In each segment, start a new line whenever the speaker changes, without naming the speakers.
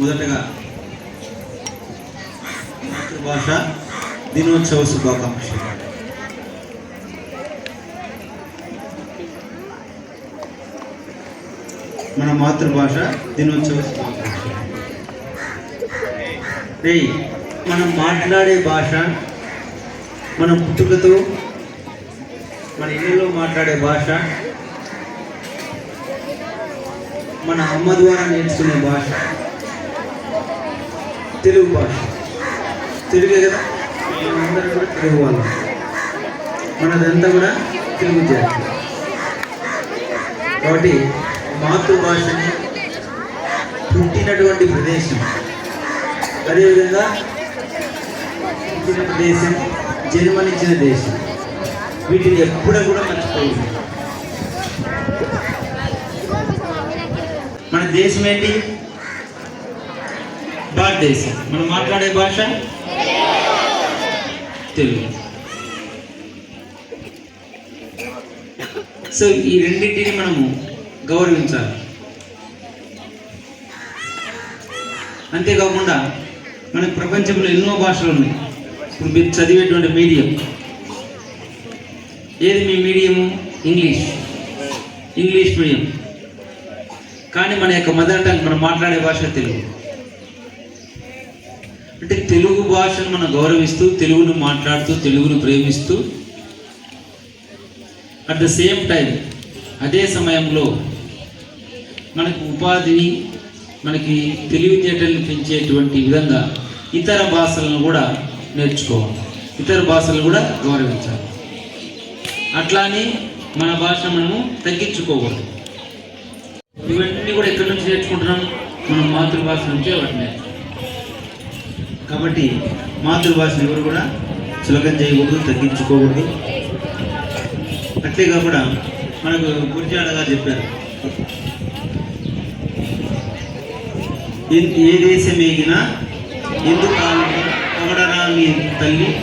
మొదటగా మాతృభాష దినోత్సవ శుభాకాంక్షలు. మన మాతృభాష దినోత్సవ శుభాకాంక్షలు. మనం మాట్లాడే భాష మన పుట్టుకతో మన ఇళ్ళలో మాట్లాడే భాష మన అమ్మ ద్వారా నేర్చుకునే భాష. తెలుగు భాష. తెలుగే కదా? మనందరం కూడా తెలుగు వాళ్ళం. మనదంతా కూడా తెలుగు జాతి. కాబట్టి మాతృభాషని పుట్టినటువంటి ప్రదేశం. అదేవిధంగా పుట్టిన ప్రదేశం జన్మనిచ్చిన దేశం. వీటిని ఎప్పుడూ కూడా మర్చిపోయింది మన దేశం ఏంటి? భారతదేశం మనం మాట్లాడే భాష? తెలుగు. సో ఈ రెండింటిని మనము గౌరవించాలి. అంతేకాకుండా మనకు ప్రపంచంలో ఎన్నో భాషలు ఉన్నాయి. ఇప్పుడు మీరు చదివేటువంటి మీడియం. ఏది మీ మీడియము? ఇంగ్లీష్. English medium. కానీ మన యొక్క మదర్ టంగ్ మనం మాట్లాడే భాష తెలుగు. అంటే తెలుగు భాషను మనం గౌరవిస్తూ తెలుగును మాట్లాడుతూ తెలుగును ప్రేమిస్తూ అట్ ద సేమ్ టైం అదే సమయంలో మనకు ఉపాధిని మనకి తెలివితేటల్ని పెంచేటువంటి విధంగా ఇతర భాషలను కూడా నేర్చుకోవాలి. ఇతర భాషలను కూడా గౌరవించాలి. అట్లానే మన భాష మనము తగ్గించుకోకూడదు. ఇవన్నీ కూడా ఎక్కడి నుంచి నేర్చుకుంటున్నాం? మనం మాతృభాష నుంచే వాటిని నేర్చుకుంటాం కాబట్టి మాతృభాషను ఎవరు కూడా చులకం చేయకూడదు తగ్గించుకోకూడదు. అట్లే కాకుండా మనకు గురిజాడ గారు చెప్పారు. ఏ- దేశం ఏగినా ఎందుకు పొగడరా మీ తల్లి?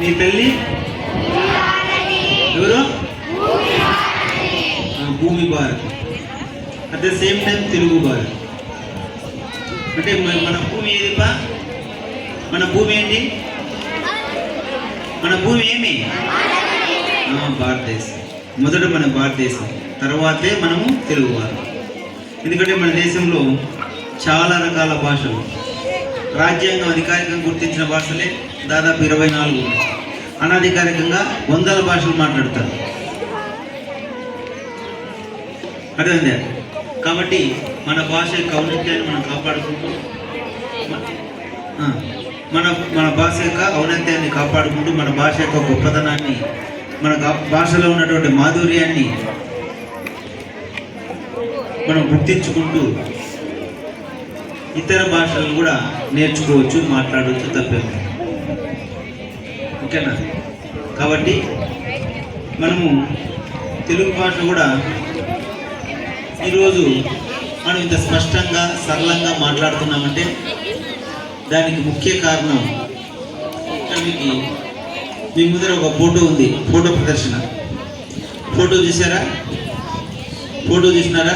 మీ తల్లి? ఎవరు? భూమి Bharat. At the same time Telugu Bharat. అంటే మన భూమి ఏదిపా మన భూమి ఏంటి? మన భూమి ఏమి? భారతదేశం. మొదట మన భారతదేశం తర్వాతే మనము తెలుగువారు. ఎందుకంటే మన దేశంలో చాలా రకాల భాషలు. రాజ్యాంగం అధికారికంగా గుర్తించిన భాషలే దాదాపు ఇరవై నాలుగు. అనధికారికంగా వందల భాషలు మాట్లాడతారు. అర్థమైందా? కాబట్టి మన భాష యొక్క ఔన్నత్యాన్ని మనం కాపాడుకుంటూ మన మన భాష యొక్క ఔన్నత్యాన్ని కాపాడుకుంటూ మన భాష యొక్క గొప్పతనాన్ని మన భాషలో ఉన్నటువంటి మాధుర్యాన్ని మనం గుర్తించుకుంటూ ఇతర భాషలను కూడా నేర్చుకోవచ్చు మాట్లాడవచ్చు తప్పేం ఓకేనా? కాబట్టి మనము తెలుగు భాష కూడా ఈరోజు మనం ఇంత స్పష్టంగా సరళంగా మాట్లాడుతున్నామంటే దానికి ముఖ్య కారణం మీకు మీ ముందర ఒక ఫోటో ఉంది ఫోటో ప్రదర్శన. ఫోటో చూసారా ఫోటో చూసినారా